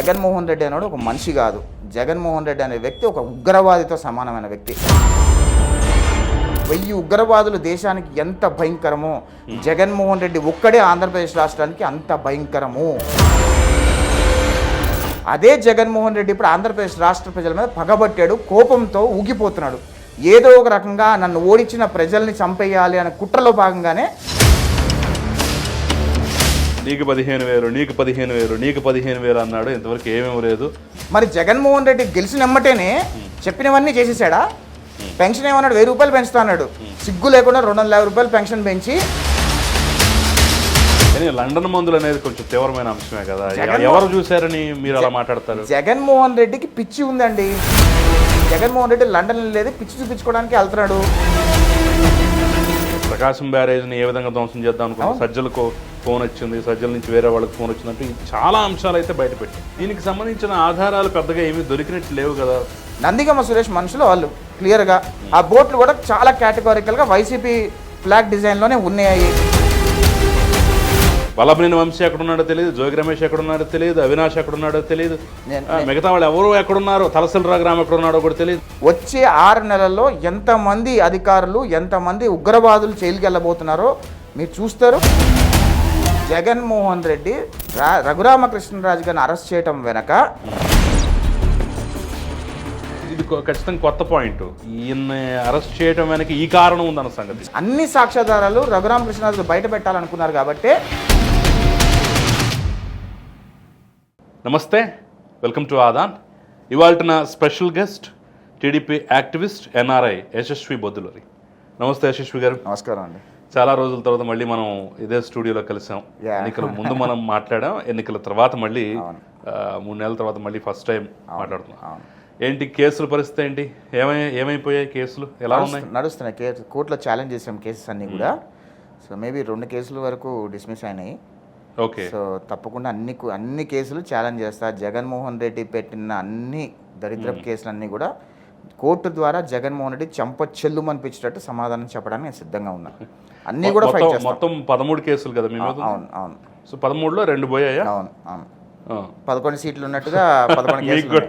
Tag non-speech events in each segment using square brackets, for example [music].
జగన్మోహన్ రెడ్డి అనేవాడు ఒక మనిషి కాదు. జగన్మోహన్ రెడ్డి అనే వ్యక్తి ఒక ఉగ్రవాదితో సమానమైన వ్యక్తి. వెయ్యి ఉగ్రవాదులు దేశానికి ఎంత భయంకరమో జగన్మోహన్ రెడ్డి ఒక్కడే ఆంధ్రప్రదేశ్ రాష్ట్రానికి అంత భయంకరము. అదే జగన్మోహన్ రెడ్డి ఇప్పుడు ఆంధ్రప్రదేశ్ రాష్ట్ర ప్రజల మీద పగబట్టాడు కోపంతో ఊగిపోతున్నాడు. ఏదో ఒక రకంగా నన్ను ఓడించిన ప్రజల్ని చంపేయాలి అనే కుట్రలో భాగంగానే నీకు పదిహేను వేలు నీకు పదిహేను వేలు నీకు పదిహేను వేలు అన్నాడు. ఇంతవరకు ఏమేమి లేదు. మరి జగన్మోహన్ రెడ్డి గెలిచిన ఎమ్మటేనే చెప్పినవన్నీ చేసేసాడా? పెన్షన్ ఏమన్నాడు? వెయ్యి రూపాయలు పెంచుతా అన్నాడు. సిగ్గు లేకుండా రెండు వందల యాభై రూపాయలు పెన్షన్ పెంచి కానీ లండన్ మందులు అనేది కొంచెం తీవ్రమైన అంశమే కదా. ఎవరు చూశారని మీరు అలా మాట్లాడతారు? జగన్మోహన్ రెడ్డికి పిచ్చి ఉందండి. జగన్మోహన్ రెడ్డి లండన్ లేదు పిచ్చి చూపించుకోవడానికి వెళ్తున్నాడు. ప్రకాశం బ్యారేజ్ని ఏ విధంగా ధ్వంసం చేద్దాం అనుకున్నాం సజ్జలకు ఫోన్ వచ్చింది సజ్జల నుంచి వేరే వాళ్ళకి ఫోన్ వచ్చిందంటే చాలా అంశాలు అయితే బయటపెట్టాయి. దీనికి సంబంధించిన ఆధారాలు పెద్దగా ఏమీ దొరికినట్టు లేవు కదా. నందిగమ్మ సురేష్ మనుషులు వాళ్ళు క్లియర్గా ఆ బోట్లు కూడా చాలా కేటగారికల్గా వైసీపీ ఫ్లాగ్ డిజైన్లోనే ఉన్నాయి. వల్లభనేని వంశీ ఎక్కడున్నాడో తెలియదు జోగి రమేష్ ఎక్కడున్నాడో తెలియదు అవినాష్ ఎక్కడున్నాడో తెలియదు మిగతా వాళ్ళు ఎవరు ఎక్కడున్నారో తలసల రాగ్రామ్ ఎక్కడున్నాడో కూడా తెలియదు వచ్చే ఆరు నెలల్లో ఎంతమంది అధికారులు ఎంతమంది ఉగ్రవాదులు జైలుకి వెళ్ళబోతున్నారో మీరు చూస్తారు. జగన్మోహన్ రెడ్డి రా రఘురామకృష్ణరాజు గారిని అరెస్ట్ చేయటం వెనక ఇది ఖచ్చితంగా కొత్త పాయింట్. ఈయన్ని అరెస్ట్ చేయడం వెనక ఈ కారణం ఉందన్న సంగతి. అన్ని సాక్ష్యాధారాలు రఘురామకృష్ణరాజు బయట పెట్టాలనుకున్నారు కాబట్టి నమస్తే వెల్కమ్ టు ఆదాన్. ఇవాళ నా special guest TDP activist NRI Yashaswi Boddulari. నమస్తే యశస్వి గారు. నమస్కారం అండి. చాలా రోజుల తర్వాత మళ్ళీ మనం ఇదే స్టూడియోలో కలిసాం. ఎన్నికల ముందు మనం మాట్లాడాం. ఎన్నికల తర్వాత మళ్ళీ మూడు నెలల తర్వాత మళ్ళీ ఫస్ట్ టైం మాట్లాడుతున్నాం. ఏంటి కేసుల పరిస్థితి ఏంటి? ఏమై ఏమైపోయాయి కేసులు? ఎలా ఉన్నాయి? నడుస్తు- నడుస్తున్నాయి. కేసు కోర్టులో ఛాలెంజ్ చేసాం కేసెస్ అన్నీ కూడా. సో మేబీ రెండు కేసుల వరకు డిస్మిస్ అయినాయి. ఓకే సో తప్పకుండా అన్ని అన్ని కేసులు ఛాలెంజ్ చేస్తా. జగన్మోహన్ రెడ్డి పెట్టిన అన్ని దరిద్రపు కేసులు అన్నీ కూడా కోర్టు ద్వారా జగన్మోహన్ రెడ్డి చెంప చెల్లు అనిపించేటట్టు సమాధానం చెప్పడానికి నేను సిద్ధంగా ఉన్నా. అన్నీ కూడా ఫైట్ మొత్తం చేస్తాం. మొత్తం పదమూడు కేసులు కదా అవును అవును. సో పదమూడులో రెండు పోయాయా? అవును అవును. పదకొండు సీట్లు ఉన్నట్టుగా పదకొండు [laughs] కేసులు.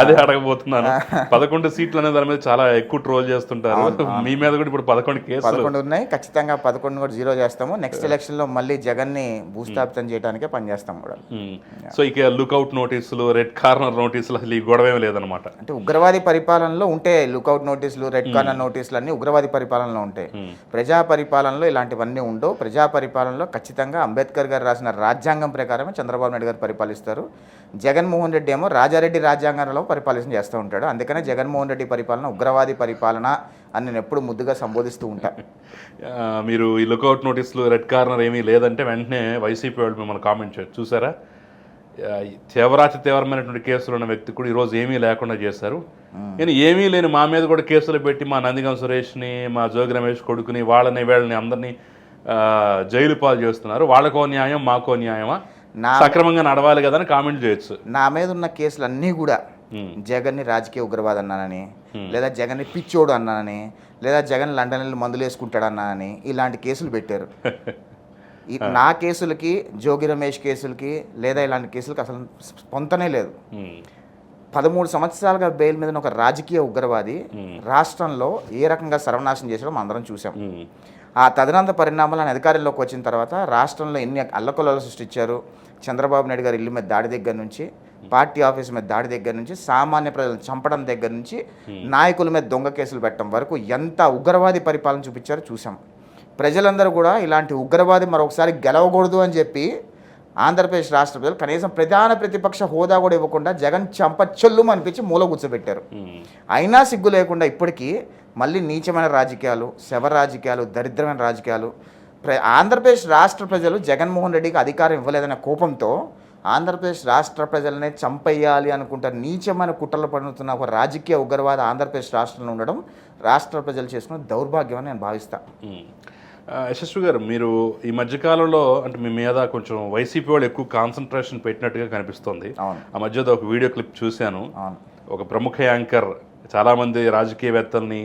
అదే అడగబోతున్నాను. పదకొండు సీట్లు అనే దాని మీద చాలా ఎక్కువ ట్రోల్ చేస్తుంటారు. మీ మీద కూడా ఇప్పుడు పదకొండు కేసులు. పదకొండు ఉన్నాయి. ఖచ్చితంగా పదకొండు కూడా జీరో చేస్తాము. నెక్స్ట్ ఎలక్షన్లో మళ్ళీ జగన్ని భూస్థాపితం చేయడానికే పనిచేస్తాం కూడా. సో ఇక లుకౌట్ నోటీసులు రెడ్ కార్నర్ నోటీసులు అసలు ఈ గొడవ ఏమీ లేదనమాట అంటే ఉగ్రవాది పరిపాలనలో ఉంటే లుకౌట్ నోటీసులు రెడ్ కార్నర్ నోటీసులు అన్ని ఉగ్రవాది పరిపాలనలో ఉంటాయి. ప్రజా పరిపాలనలో ఇలాంటివన్నీ ఉండవు. ప్రజా పరిపాలనలో ఖచ్చితంగా అంబేద్కర్ గారు రాసిన రాజ్యాంగం ప్రకారమే చంద్రబాబు నాయుడు గారు పరిపాలిస్తారు. జగన్మోహన్ రెడ్డి ఏమో రాజారెడ్డి రాజ్యాంగంలో పరిపాలన చేస్తూ ఉంటాడు. అందుకనే జగన్మోహన్ రెడ్డి పరిపాలన ఉగ్రవాది పరిపాలన అని నేను ఎప్పుడు ముద్దుగా సంబోధిస్తూ ఉంటా. [laughs] మీరు ఈ లుకౌట్ నోటీసులు రెడ్ కార్నర్ ఏమీ లేదంటే వెంటనే వైసీపీ వాళ్ళు మిమ్మల్ని కామెంట్ చేయొచ్చు చూసారా? తీవ్రాతి తీవ్రమైనటువంటి కేసులు ఉన్న వ్యక్తి కూడా ఈరోజు ఏమీ లేకుండా చేశారు. కానీ ఏమీ లేని మా మీద కూడా కేసులు పెట్టి మా నందిగం సురేష్ని మా జోగి రమేష్ కొడుకుని వాళ్ళని వీళ్ళని అందరినీ జైలు పాలు చేస్తున్నారు. వాళ్ళకో న్యాయం మాకో న్యాయమా? నా సక్రమంగా నడవాలి కదా అని కామెంట్ చేయొచ్చు. నా మీద ఉన్న కేసులు అన్నీ కూడా Hmm. జగన్ని రాజకీయ ఉగ్రవాది అన్నానని లేదా జగన్ని పిచ్చోడు అన్నానని లేదా జగన్ లండన్ వెళ్ళి మందులు వేసుకుంటాడు అన్నానని ఇలాంటి కేసులు పెట్టారు. ఈ నా కేసులకి జోగి రమేష్ కేసులకి లేదా ఇలాంటి కేసులకి అసలు పొంతనే లేదు. పదమూడు సంవత్సరాలుగా బెయిల్ మీద ఒక రాజకీయ ఉగ్రవాది రాష్ట్రంలో ఏ రకంగా సర్వనాశనం చేసాడో అందరం చూసాం. ఆ తదనంత పరిణామాలు ఆయన అధికారంలోకి వచ్చిన తర్వాత రాష్ట్రంలో ఎన్ని అల్లకొల్లలు సృష్టించారు? చంద్రబాబు నాయుడు గారి ఇల్లు మీద దాడి దగ్గర నుంచి పార్టీ ఆఫీస్ మీద దాడి దగ్గర నుంచి సామాన్య ప్రజలను చంపడం దగ్గర నుంచి నాయకుల మీద దొంగ కేసులు పెట్టడం వరకు ఎంత ఉగ్రవాది పరిపాలన చూపించారో చూసాం ప్రజలందరూ కూడా ఇలాంటి ఉగ్రవాది మరొకసారి గెలవకూడదు అని చెప్పి ఆంధ్రప్రదేశ్ రాష్ట్ర ప్రజలు కనీసం ప్రధాన ప్రతిపక్ష హోదా కూడా ఇవ్వకుండా జగన్ చంప చెల్లు అనిపించి మూల కూర్చోబెట్టారు. అయినా సిగ్గు లేకుండా ఇప్పటికీ మళ్ళీ నీచమైన రాజకీయాలు శవ రాజకీయాలు దరిద్రమైన రాజకీయాలు. ప్ర ఆంధ్రప్రదేశ్ రాష్ట్ర ప్రజలు జగన్మోహన్ రెడ్డికి అధికారం ఇవ్వలేదనే కోపంతో ఆంధ్రప్రదేశ్ రాష్ట్ర ప్రజలనే చంపేయాలి అనుకుంటారు నీచమైన కుట్రలు పడుతున్న ఒక రాజకీయ ఉగ్రవాద ఆంధ్రప్రదేశ్ రాష్ట్రంలో ఉండడం రాష్ట్ర ప్రజలు చేసుకున్న దౌర్భాగ్యం అని నేను భావిస్తాను యశస్వి గారు మీరు ఈ మధ్యకాలంలో అంటే మీ మీద కొంచెం వైసీపీ వాళ్ళు ఎక్కువ కాన్సన్ట్రేషన్ పెట్టినట్టుగా కనిపిస్తుంది. ఆ మధ్యలో ఒక వీడియో క్లిప్ చూశాను. ఒక ప్రముఖ యాంకర్ చాలామంది రాజకీయవేత్తల్ని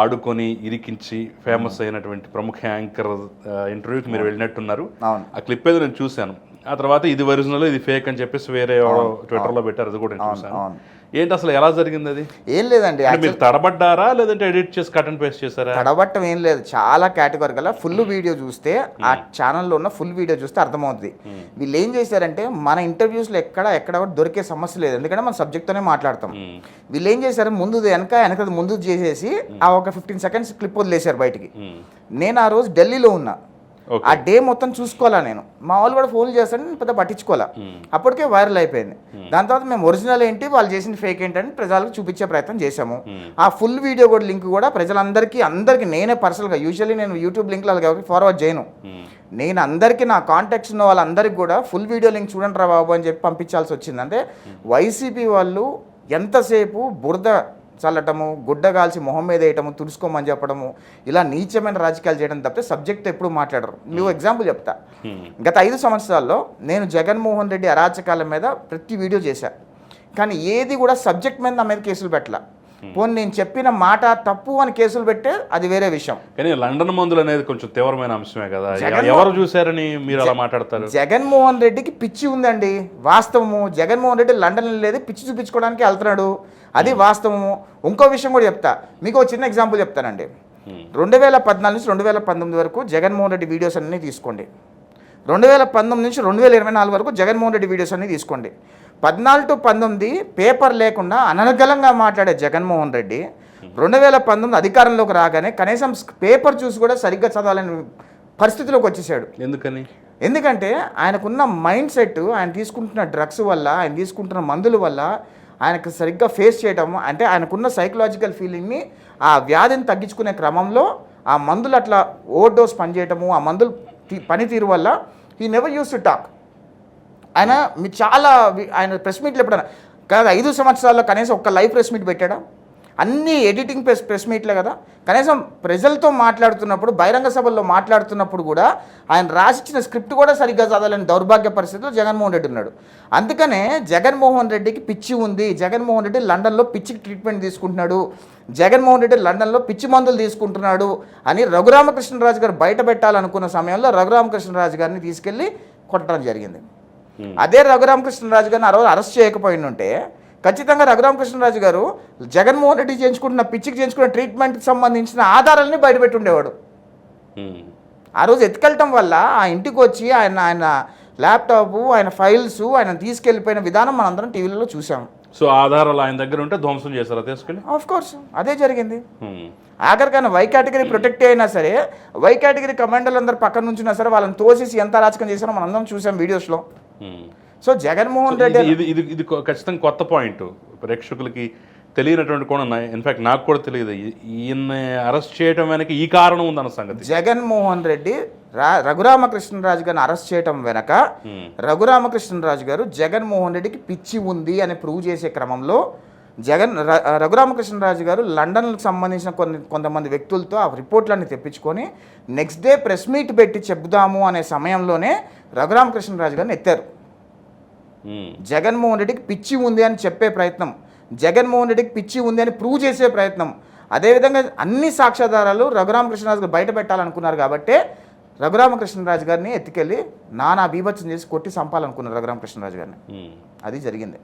ఆడుకొని ఇరికించి ఫేమస్ అయినటువంటి ప్రముఖ యాంకర్ ఇంటర్వ్యూకి మీరు వెళ్ళినట్టున్నారు. ఆ క్లిప్ ఏదో నేను చూశాను. ఆ తర్వాత ఇది ఒరిజినల్ ఇది ఫేక్ అని చెప్పేసి వేరే ట్విట్టర్లో పెట్టారు అది కూడా నేను అవును. ఏంటి అసలు ఎలా జరిగింది అది ఏం లేదండి మీరు తడబడ్డారా? లేదంటే ఎడిట్ చేసి కట్ అండ్ పేస్ట్ చేశారా? తడబట్టం ఏం లేదు చాలా కేటగిరీ గల ఫుల్ వీడియో చూస్తే ఆ ఛానల్లో ఉన్న ఫుల్ వీడియో చూస్తే అర్థమవుతుంది వీళ్ళు ఏం చేశారంటే మన ఇంటర్వ్యూస్లో ఎక్కడ ఎక్కడ కూడా దొరికే సమస్య లేదు. ఎందుకంటే మన సబ్జెక్ట్తోనే మాట్లాడతాం. మ్మ్. వీళ్ళు ఏం చేశారు ముందు వెనక వెనక ముందు చేసేసి ఆ ఒక ఫిఫ్టీన్ సెకండ్స్ క్లిప్ వదిలేశారు బయటికి. నేను ఆ రోజు ఢిల్లీలో ఉన్నా. ఆ డే మొత్తం చూసుకోవాలా నేను. మా వాళ్ళు కూడా ఫోన్ చేస్తాను నేను పెద్ద పట్టించుకోవాలా. అప్పటికే వైరల్ అయిపోయింది. దాని తర్వాత మేము ఒరిజినల్ ఏంటి వాళ్ళు చేసిన ఫేక్ ఏంటని ప్రజలకు చూపించే ప్రయత్నం చేశాము. ఆ ఫుల్ వీడియో కూడా లింక్ కూడా ప్రజలందరికీ అందరికీ నేనే పర్సనల్గా యూజువల్లీ నేను యూట్యూబ్ లింక్లో ఎవరికి ఫార్వర్డ్ చేయను. నేను అందరికీ నా కాంటాక్ట్స్ ఉన్న వాళ్ళందరికీ కూడా ఫుల్ వీడియో లింక్ చూడండి రా బాబు అని చెప్పి పంపించాల్సి వచ్చింది. అంటే వైసీపీ వాళ్ళు ఎంతసేపు బురద చల్లటము గుడ్డ కాల్చి మొహం మీద వేయటము తుడుచుకోమని చెప్పడము ఇలా నీచమైన రాజకీయాలు చేయడం తప్పితే సబ్జెక్ట్ ఎప్పుడు మాట్లాడరు. నువ్వు ఎగ్జాంపుల్ చెప్తా. మ్మ్. గత ఐదు సంవత్సరాల్లో నేను జగన్మోహన్ రెడ్డి అరాచకాల మీద ప్రతి వీడియో చేశా. కానీ ఏది కూడా సబ్జెక్ట్ మీద నా మీద కేసులు పెట్టలా. పోనీ నేను చెప్పిన మాట తప్పు అని కేసులు పెట్టే అది వేరే విషయం. కానీ లండన్ మందులు అనేది కొంచెం తీవ్రమైన అంశమే కదా. ఎవరు చూశారని మీరు అలా మాట్లాడతారు? జగన్మోహన్ రెడ్డికి పిచ్చి ఉందండి వాస్తవము. జగన్మోహన్ రెడ్డి లండన్ లేదు పిచ్చి చూపించుకోవడానికి వెళ్తున్నాడు అది వాస్తవము. ఇంకో విషయం కూడా చెప్తా మీకు ఒక చిన్న ఎగ్జాంపుల్ చెప్తానండి. రెండు వేల పద్నాలుగు నుంచి రెండు వేల పంతొమ్మిది వరకు జగన్మోహన్ రెడ్డి వీడియోస్ అన్నీ తీసుకోండి. రెండు వేల పంతొమ్మిది నుంచి రెండు వేల ఇరవై నాలుగు వరకు జగన్మోహన్ రెడ్డి వీడియోస్ అన్నీ తీసుకోండి. పద్నాలుగు టు పంతొమ్మిది పేపర్ లేకుండా అనర్గళంగా మాట్లాడే జగన్మోహన్ రెడ్డి రెండు వేల పంతొమ్మిది అధికారంలోకి రాగానే కనీసం పేపర్ చూసి కూడా సరిగ్గా చదవాలని పరిస్థితిలోకి వచ్చేసాడు. ఎందుకని? ఎందుకంటే ఆయనకున్న మైండ్ సెట్ ఆయన తీసుకుంటున్న డ్రగ్స్ వల్ల ఆయన తీసుకుంటున్న మందుల వల్ల ఆయనకు సరిగ్గా ఫేస్ చేయడం అంటే ఆయనకున్న సైకలాజికల్ ఫీలింగ్ని ఆ వ్యాధిని తగ్గించుకునే క్రమంలో ఆ మందులు అట్లా ఓవర్ డోస్ పనిచేయటము ఆ మందులు పనితీరు వల్ల ఈ నెవర్ యూస్ టు టాక్. ఆయన మీ చాలా ఆయన ప్రెస్ మీట్లు ఎప్పుడైనా కాదు ఐదు సంవత్సరాల్లో కనీసం ఒక్క లైవ్ ప్రెస్ మీట్ పెట్టాడా? అన్ని ఎడిటింగ్ ప్రెస్ ప్రెస్ మీట్లే కదా? కనీసం ప్రజలతో మాట్లాడుతున్నప్పుడు బహిరంగ సభల్లో మాట్లాడుతున్నప్పుడు కూడా ఆయన రాసిచ్చిన స్క్రిప్ట్ కూడా సరిగ్గా చదవాలని దౌర్భాగ్య పరిస్థితిలో జగన్మోహన్ రెడ్డి ఉన్నాడు. అందుకనే జగన్మోహన్ రెడ్డికి పిచ్చి ఉంది. జగన్మోహన్ రెడ్డి లండన్లో పిచ్చికి ట్రీట్మెంట్ తీసుకుంటున్నాడు. జగన్మోహన్ రెడ్డి లండన్లో పిచ్చి మందులు తీసుకుంటున్నాడు అని రఘురామకృష్ణరాజు గారు బయట పెట్టాలనుకున్న సమయంలో రఘురామకృష్ణరాజు గారిని తీసుకెళ్ళి కొట్టడం జరిగింది. అదే రఘురామకృష్ణరాజు గారిని ఆ రోజు అరెస్ట్ చేయకపోయిన ఉంటే ఖచ్చితంగా రఘురామకృష్ణరాజు గారు జగన్మోహన్ రెడ్డి చేయించుకుంటున్న పిచ్చికి చేయించుకున్న ట్రీట్మెంట్కి సంబంధించిన ఆధారాలని బయటపెట్టి ఉండేవాడు మ్మ్. ఆ రోజు ఎత్తుకెళ్ళటం వల్ల ఆ ఇంటికి వచ్చి ఆయన ఆయన ల్యాప్టాప్ ఆయన ఫైల్స్ ఆయన తీసుకెళ్ళిపోయిన విధానం మనందరం టీవీలలో చూసాం సో ఆధారాలు ఆయన దగ్గర ఉంటే ధ్వంసం చేశారా తీసుకెళ్ళి ఆఫ్ కోర్స్ అదే జరిగింది మ్మ్. ఆఖరికైనా వై కేటగిరీ ప్రొటెక్ట్ అయినా సరే వై కేటగిరీ కమాండర్లు అందరు పక్కన నుంచినా సరే వాళ్ళని తోసేసి ఎంత అరాచకం చేశారో మనందరం చూసాం వీడియోస్లో. సో జగన్మోహన్ రెడ్డి ఇది ఇది ఖచ్చితంగా కొత్త పాయింట్. ప్రేక్షకులకి తెలియనటువంటి కూడా ఉన్నాయి. ఇన్ఫాక్ట్ నాకు కూడా తెలియదు. ఈయన్ని అరెస్ట్ చేయడం వెనక ఈ కారణం ఉందన్న సంగతి. జగన్మోహన్ రెడ్డి రా రఘురామకృష్ణరాజు గారిని అరెస్ట్ చేయటం వెనక మ్మ్. రఘురామకృష్ణరాజు గారు జగన్మోహన్ రెడ్డికి పిచ్చి ఉంది అని ప్రూవ్ చేసే క్రమంలో జగన్ రఘురామకృష్ణరాజు గారు లండన్కి సంబంధించిన కొన్ని కొంతమంది వ్యక్తులతో ఆ రిపోర్ట్లన్నీ తెప్పించుకొని నెక్స్ట్ డే ప్రెస్ మీట్ పెట్టి చెబుదాము అనే సమయంలోనే రఘురామకృష్ణరాజు గారిని ఎత్తారు. జగన్మోహన్ రెడ్డికి పిచ్చి ఉంది అని చెప్పే ప్రయత్నం. జగన్మోహన్ రెడ్డికి పిచ్చి ఉంది అని ప్రూవ్ చేసే ప్రయత్నం. అదేవిధంగా అన్ని సాక్ష్యాధారాలు రఘురామకృష్ణరాజు గారు బయట పెట్టాలనుకున్నారు కాబట్టే రఘురామకృష్ణరాజు గారిని ఎత్తుకెళ్ళి నానా బీభత్సం చేసి కొట్టి చంపాలనుకున్నారు రఘురామకృష్ణరాజు గారిని. అది జరిగింది.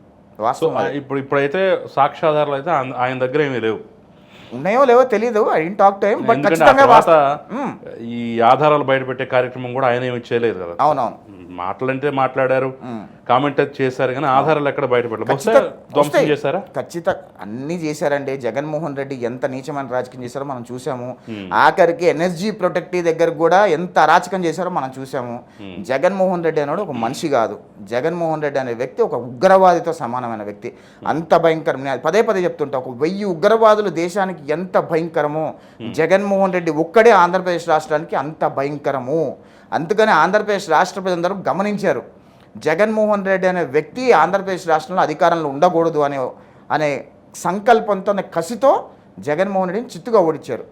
వాస్తవం ఇప్పుడు ఇప్పుడైతే సాక్ష్యాధారాలు అయితే ఆయన దగ్గర ఏమీ లేవు. ఉన్నాయో లేవో తెలియదు I talk talk time but ఖచ్చితంగా. ఈ ఆధారాలు బయట పెట్టే కార్యక్రమం కూడా ఆయన ఏమి చేయలేదు కదా. అవునవును. మాటలంటే మాట్లాడారు. మ్మ్. కామెంట్ చేశారు కానీ ఆధారాలు ఎక్కడ బయట పెట్టలేదు బహుశా ఖచ్చితంగా. ధ్వంసం వస్తాయి. చేశారా? ఖచ్చితంగా అన్నీ చేశారండి. జగన్మోహన్ రెడ్డి ఎంత నీచమైన రాజకీయం చేశారో మనం చూసాము ఆఖరికి ఎన్ఎస్జీ ప్రొటెక్టివ్ దగ్గర కూడా ఎంత అరాచకం చేశారో మనం చూసాము జగన్మోహన్ రెడ్డి అనేవాడు ఒక మనిషి కాదు. జగన్మోహన్ రెడ్డి అనే వ్యక్తి ఒక ఉగ్రవాదితో సమానమైన వ్యక్తి. అంత భయంకరం. నేను పదే పదే చెప్తుంటా ఒక వెయ్యి ఉగ్రవాదులు దేశానికి ఎంత భయంకరమో జగన్మోహన్ రెడ్డి ఒక్కడే ఆంధ్రప్రదేశ్ రాష్ట్రానికి అంత భయంకరము. అందుకని ఆంధ్రప్రదేశ్ రాష్ట్ర ప్రజలందరూ గమనించారు. జగన్మోహన్ రెడ్డి అనే వ్యక్తి ఆంధ్రప్రదేశ్ రాష్ట్రంలో అధికారంలో ఉండకూడదు అనే అనే సంకల్పంతో అనే కసితో జగన్మోహన్ రెడ్డిని చిత్తుగా ఓడించారు.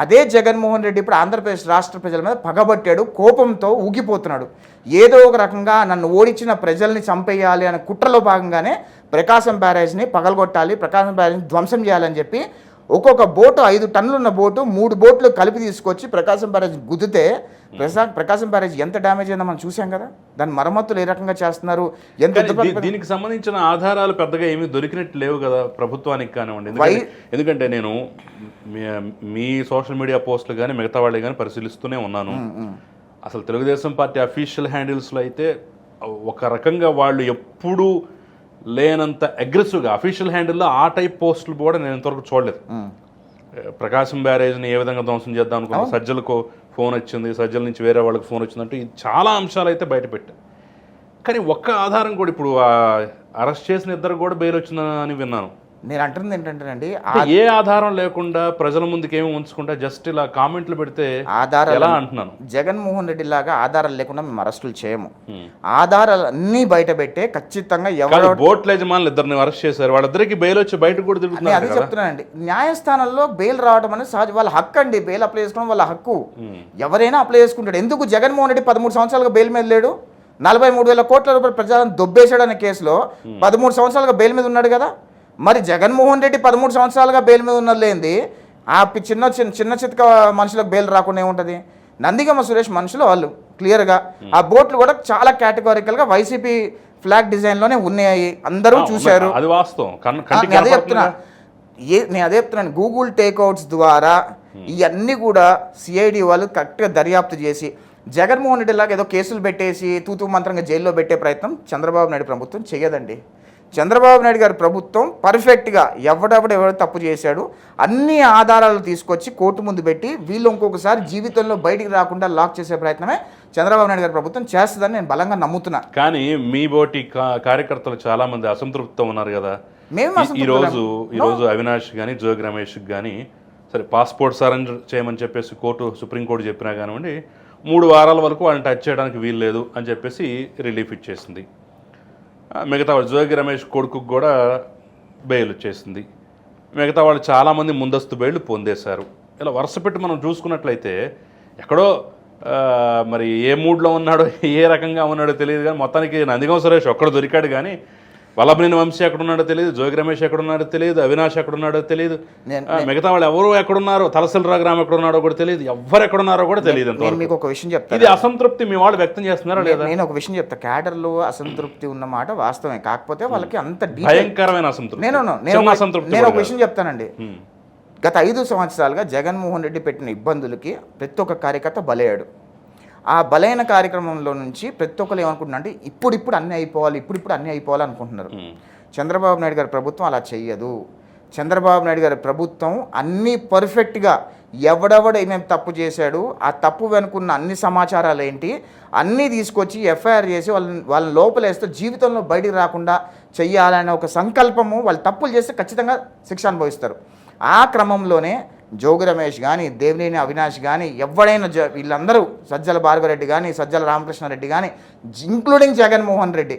అదే జగన్మోహన్ రెడ్డి ఇప్పుడు ఆంధ్రప్రదేశ్ రాష్ట్ర ప్రజల మీద పగబట్టాడు కోపంతో ఊగిపోతున్నాడు. ఏదో ఒక రకంగా నన్ను ఓడించిన ప్రజల్ని చంపేయాలి అనే కుట్రలో భాగంగానే ప్రకాశం బ్యారేజ్ని పగలగొట్టాలి ప్రకాశం బ్యారేజ్ని ధ్వంసం చేయాలని చెప్పి ఒక్కొక్క బోటు ఐదు టన్నులు ఉన్న బోటు మూడు బోట్లు కలిపి తీసుకొచ్చి ప్రకాశం బ్యారేజ్ గుద్దితే ప్రసా ప్రకాశం బ్యారేజ్ ఎంత డ్యామేజ్ అయిందో మనం చూసాం కదా. దాని మరమ్మతులు ఏ రకంగా చేస్తున్నారు? ఎంత దీనికి సంబంధించిన ఆధారాలు పెద్దగా ఏమీ దొరికినట్టు లేవు కదా ప్రభుత్వానికి కానివ్వండి. ఎందుకంటే నేను మీ- మీ సోషల్ మీడియా పోస్టులు కానీ మిగతా వాళ్ళే కానీ పరిశీలిస్తూనే ఉన్నాను. అసలు తెలుగుదేశం పార్టీ అఫీషియల్ హ్యాండిల్స్లో అయితే ఒక రకంగా వాళ్ళు ఎప్పుడూ లేనంత అగ్రెసివ్గా అఫీషియల్ హ్యాండిల్లో ఆ టైప్ పోస్టులు కూడా నేను ఇంతవరకు చూడలేదు. ప్రకాశం బ్యారేజ్ని ఏ విధంగా ధ్వంసం చేద్దాం అనుకున్నా సజ్జలకు ఫోన్ వచ్చింది సజ్జల నుంచి వేరే వాళ్ళకి ఫోన్ వచ్చిందంటే ఇది చాలా అంశాలు అయితే బయటపెట్టారు కానీ ఒక్క ఆధారం కూడా ఇప్పుడు అరెస్ట్ చేసిన ఇద్దరు కూడా బెయిల్ వచ్చిందని విన్నాను. నేను అంటుంది ఏంటంటేనండి ఏ ఆధారం లేకుండా ప్రజల ముందుకు ఏమి ఉంచకుండా జస్ట్ ఇలా కామెంట్లు పెడితే ఆధారాలు ఎలా అంటున్నాను? జగన్మోహన్ రెడ్డి లాగా ఆధారాలు లేకుండా మేము అరెస్టులు చేయము. ఆధారాలు అన్నీ బయట పెట్టే ఖచ్చితంగా ఎవరో బోట్ల యజమానులు ఇద్దరిని అరెస్ట్ చేశారు. వాళ్ళిద్దరికి బెయిల్ వచ్చి బయటకు కూడా నేను తిరుగుతున్నారు అదే చెప్తున్నానండి. న్యాయస్థానంలో బెయిల్ రావడం అనేది సహజ వాళ్ళ హక్కు అండి. బెయిల్ అప్లై చేసుకోవడం వాళ్ళ హక్కు. ఎవరైనా అప్లై చేసుకుంటాడు. ఎందుకు జగన్మోహన్ రెడ్డి పదమూడు సంవత్సరాలుగా బెయిల్ మీద లేడు? నలభై మూడు వేల కోట్ల రూపాయల ప్రజలను దొబ్బేశాడు అనే కేసులో పదమూడు సంవత్సరాలుగా బెయిల్ మీద ఉన్నాడు కదా? మరి జగన్మోహన్ రెడ్డి పదమూడు సంవత్సరాలుగా బెయిల్ మీద ఉన్నది లేనిది ఆ పి- చిన్న చిన్న చిన్న చితక మనుషులకు బెయిల్ రాకుండా ఏముంటుంది? నందిగమ్మ సురేష్ మనుషులు వాళ్ళు క్లియర్గా. ఆ బోట్లు కూడా చాలా కేటగారికల్గా వైసీపీ ఫ్లాగ్ డిజైన్లోనే ఉన్నాయి అందరూ చూశారు. అది వాస్తవం. నేను అదే చెప్తున్నా. ఏ నేను అదే చెప్తున్నాను. గూగుల్ టేక్అవుట్స్ ద్వారా ఇవన్నీ కూడా సిఐడి వాళ్ళు కరెక్ట్గా దర్యాప్తు చేసి జగన్మోహన్ రెడ్డి లాగా ఏదో కేసులు పెట్టేసి తూతూ మంత్రంగా జైల్లో పెట్టే ప్రయత్నం చంద్రబాబు నాయుడు ప్రభుత్వం చేయదండి. చంద్రబాబు నాయుడు గారి ప్రభుత్వం పర్ఫెక్ట్గా ఎవడెవడు ఎవడు తప్పు చేశాడు అన్ని ఆధారాలు తీసుకొచ్చి కోర్టు ముందు పెట్టి వీళ్ళు ఇంకొకసారి జీవితంలో బయటికి రాకుండా లాక్ చేసే ప్రయత్నమే చంద్రబాబు నాయుడు గారి ప్రభుత్వం చేస్తుందని నేను బలంగా నమ్ముతున్నా. కానీ మీ బోటి కార్యకర్తలు చాలా మంది అసంతృప్తితో ఉన్నారు కదా? మేము ఈ-. రోజు ఈ రోజు అవినాష్ కానీ జోగి రమేష్ కానీ సరే పాస్పోర్ట్ సరెండర్ చేయమని చెప్పేసి కోర్టు సుప్రీంకోర్టు చెప్పినా కానివ్వండి మూడు వారాల వరకు వాళ్ళని టచ్ చేయడానికి వీలు లేదు అని చెప్పేసి రిలీఫ్ ఇచ్చేసింది. మిగతా వాళ్ళు జోగి రమేష్ కొడుకుకు కూడా బెయిల్ వచ్చేసింది మిగతా వాళ్ళు చాలామంది ముందస్తు బెయిల్ పొందేశారు. ఇలా వరుస పెట్టి మనం చూసుకున్నట్లయితే ఎక్కడో మరి ఏ మూడ్లో ఉన్నాడో ఏ రకంగా ఉన్నాడో తెలియదు కానీ మొత్తానికి నందిగం సురేష్ ఒక్కడ దొరికాడు కానీ వల్లభనేని వంశీ ఎక్కడున్నాడో తెలియదు జోగి రమేష్ ఎక్కడున్నాడో తెలియదు అవినాష్ ఎక్కడున్నాడో తెలియదు మిగతా వాళ్ళు ఎవరు ఎక్కడున్నారో తలసల గ్రామం ఎక్కడున్నారో కూడా తెలియదు ఎవరు ఎక్కడున్నారో కూడా తెలియదు నేను మీకు ఒక విషయం చెప్తాను. ఇది అసంతృప్తి మీ వాళ్ళు వ్యక్తం చేస్తున్నారా లేదా? నేను ఒక విషయం చెప్తా. క్యాడర్లో అసంతృప్తి ఉన్న మాట వాస్తవమే. కాకపోతే వాళ్ళకి అంత డీటెయిల్ భయంకరమైన అసంతృప్తి. నేను నేను అసంతృప్తి నేను ఒక విషయం చెప్తానండి. ఉమ్. గత ఐదు సంవత్సరాలుగా జగన్మోహన్ రెడ్డి పెట్టిన ఇబ్బందులకి ప్రతి ఒక్క కార్యకర్త బలయ్యాడు. ఆ బలైన కార్యక్రమంలో నుంచి ప్రతి ఒక్కరు ఏమనుకుంటున్నారు అంటే ఇప్పుడు ఇప్పుడు అన్నీ అయిపోవాలి ఇప్పుడు ఇప్పుడు అన్నీ అయిపోవాలి అనుకుంటున్నారు. చంద్రబాబు నాయుడు గారి ప్రభుత్వం అలా చెయ్యదు. చంద్రబాబు నాయుడు గారి ప్రభుత్వం అన్నీ పర్ఫెక్ట్గా ఎవడెవడ ఏమేమి తప్పు చేశాడు ఆ తప్పు వెనుకున్న అన్ని సమాచారాలు ఏంటి అన్నీ తీసుకొచ్చి ఎఫ్ఐఆర్ చేసి వాళ్ళని వాళ్ళని లోపలేస్తే జీవితంలో బయటికి రాకుండా చెయ్యాలనే ఒక సంకల్పము వాళ్ళు తప్పులు చేస్తే ఖచ్చితంగా శిక్ష అనుభవిస్తారు. ఆ క్రమంలోనే జోగి రమేష్ కానీ దేవినేని అవినాష్ కానీ ఎవడైనా జ వీళ్ళందరూ సజ్జల భార్గవరెడ్డి కానీ సజ్జల రామకృష్ణారెడ్డి కానీ ఇంక్లూడింగ్ జగన్మోహన్ రెడ్డి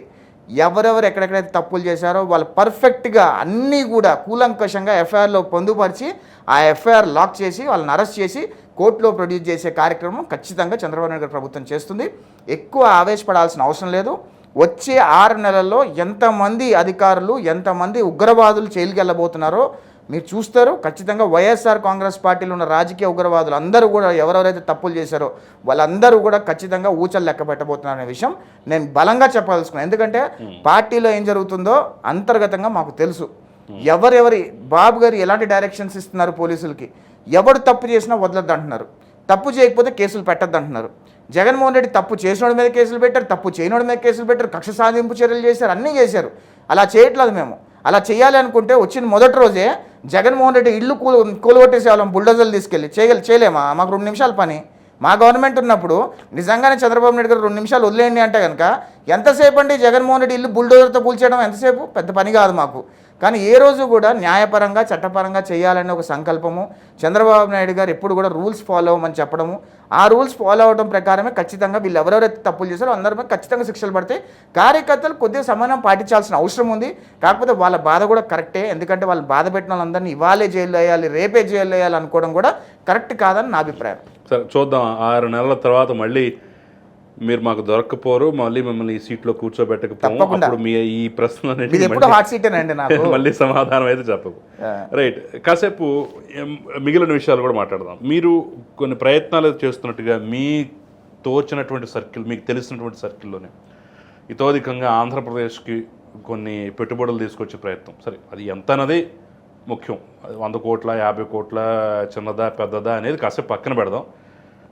ఎవరెవరు ఎక్కడెక్కడైతే తప్పులు చేశారో వాళ్ళు పర్ఫెక్ట్గా అన్నీ కూడా కూలంకషంగా ఎఫ్ఐఆర్లో పొందుపరిచి ఆ ఎఫ్ఐఆర్ లాక్ చేసి వాళ్ళని అరెస్ట్ చేసి కోర్టులో ప్రొడ్యూస్ చేసే కార్యక్రమం ఖచ్చితంగా చంద్రబాబు నాయుడు ప్రభుత్వం చేస్తుంది. ఎక్కువ ఆవేశపడాల్సిన అవసరం లేదు. వచ్చే ఆరు నెలల్లో ఎంతమంది అధికారులు ఎంతమంది ఉగ్రవాదులు చేయలికెళ్ళబోతున్నారో మీరు చూస్తారు ఖచ్చితంగా వైఎస్ఆర్ కాంగ్రెస్ పార్టీలో ఉన్న రాజకీయ ఉగ్రవాదులు అందరూ కూడా ఎవరెవరైతే తప్పులు చేశారో వాళ్ళందరూ కూడా ఖచ్చితంగా ఊచలు లెక్క పెట్టబోతున్నారు అనే విషయం నేను బలంగా చెప్పదలుచుకున్నాను ఎందుకంటే పార్టీలో ఏం జరుగుతుందో అంతర్గతంగా మాకు తెలుసు. ఎవరెవరి బాబు గారు ఎలాంటి డైరెక్షన్స్ ఇస్తున్నారు పోలీసులకి? ఎవడు తప్పు చేసినా వదలొద్దు అంటున్నారు తప్పు చేయకపోతే కేసులు పెట్టద్దు అంటున్నారు జగన్మోహన్ రెడ్డి తప్పు చేసినోడి మీద కేసులు పెట్టారు తప్పు చేయనోడి మీద కేసులు పెట్టారు కక్ష సాధింపు చర్యలు చేశారు అన్నీ చేశారు. అలా చేయట్లేదు మేము. అలా చేయాలి అనుకుంటే వచ్చిన మొదటి రోజే జగన్మోహన్ రెడ్డి ఇల్లు కూల కూలగొట్టేసే వాళ్ళం బుల్డోజర్లు తీసుకెళ్ళి. చేయగలి చేయలేమా? మాకు రెండు నిమిషాల పని. మా గవర్నమెంట్ ఉన్నప్పుడు నిజంగానే చంద్రబాబు నాయుడు గారు రెండు నిమిషాలు వదిలేయండి అంటే కనుక ఎంతసేపు అండి జగన్మోహన్ రెడ్డి ఇల్లు బుల్డోజర్తో కూల్చేయడం? ఎంతసేపు? పెద్ద పని కాదు మాకు. కానీ ఏ రోజు కూడా న్యాయపరంగా చట్టపరంగా చేయాలనే ఒక సంకల్పము చంద్రబాబు నాయుడు గారు ఎప్పుడు కూడా రూల్స్ ఫాలో అవ్వమని చెప్పడము. ఆ రూల్స్ ఫాలో అవడం ప్రకారమే ఖచ్చితంగా వీళ్ళు ఎవరెవరైతే తప్పులు చేశారో అందరి మీద ఖచ్చితంగా శిక్షలు పడతాయి కార్యకర్తలు కొద్దిగా సమానం పాటించాల్సిన అవసరం ఉంది. కాకపోతే వాళ్ళ బాధ కూడా కరెక్టే. ఎందుకంటే వాళ్ళు బాధ పెట్టిన వాళ్ళందరినీ ఇవాళే జైల్లో వేయాలి రేపే జైల్లో వేయాలి అనుకోవడం కూడా కరెక్ట్ కాదని నా అభిప్రాయం. సరే చూద్దాం. ఆరు నెలల తర్వాత మళ్ళీ మీరు మాకు దొరకపోరు మళ్ళీ మిమ్మల్ని ఈ సీట్లో కూర్చోబెట్టకపోము. తప్పకుండా. అప్పుడు మీ ఈ నాకు. [laughs] మళ్ళీ సమాధానం అయితే చెప్పకు. రైట్ కాసేపు మిగిలిన విషయాలు కూడా మాట్లాడదాం. మీరు కొన్ని ప్రయత్నాలు చేస్తున్నట్టుగా మీ తోచినటువంటి సర్కిల్ మీకు తెలిసినటువంటి సర్కిల్లోనే ఇతోధికంగా ఆంధ్రప్రదేశ్కి కొన్ని పెట్టుబడులు తీసుకొచ్చే ప్రయత్నం. సరే అది ఎంత అన్నది ముఖ్యం. అది వంద కోట్ల యాభై కోట్ల చిన్నదా పెద్దదా అనేది కాసేపు పక్కన పెడదాం.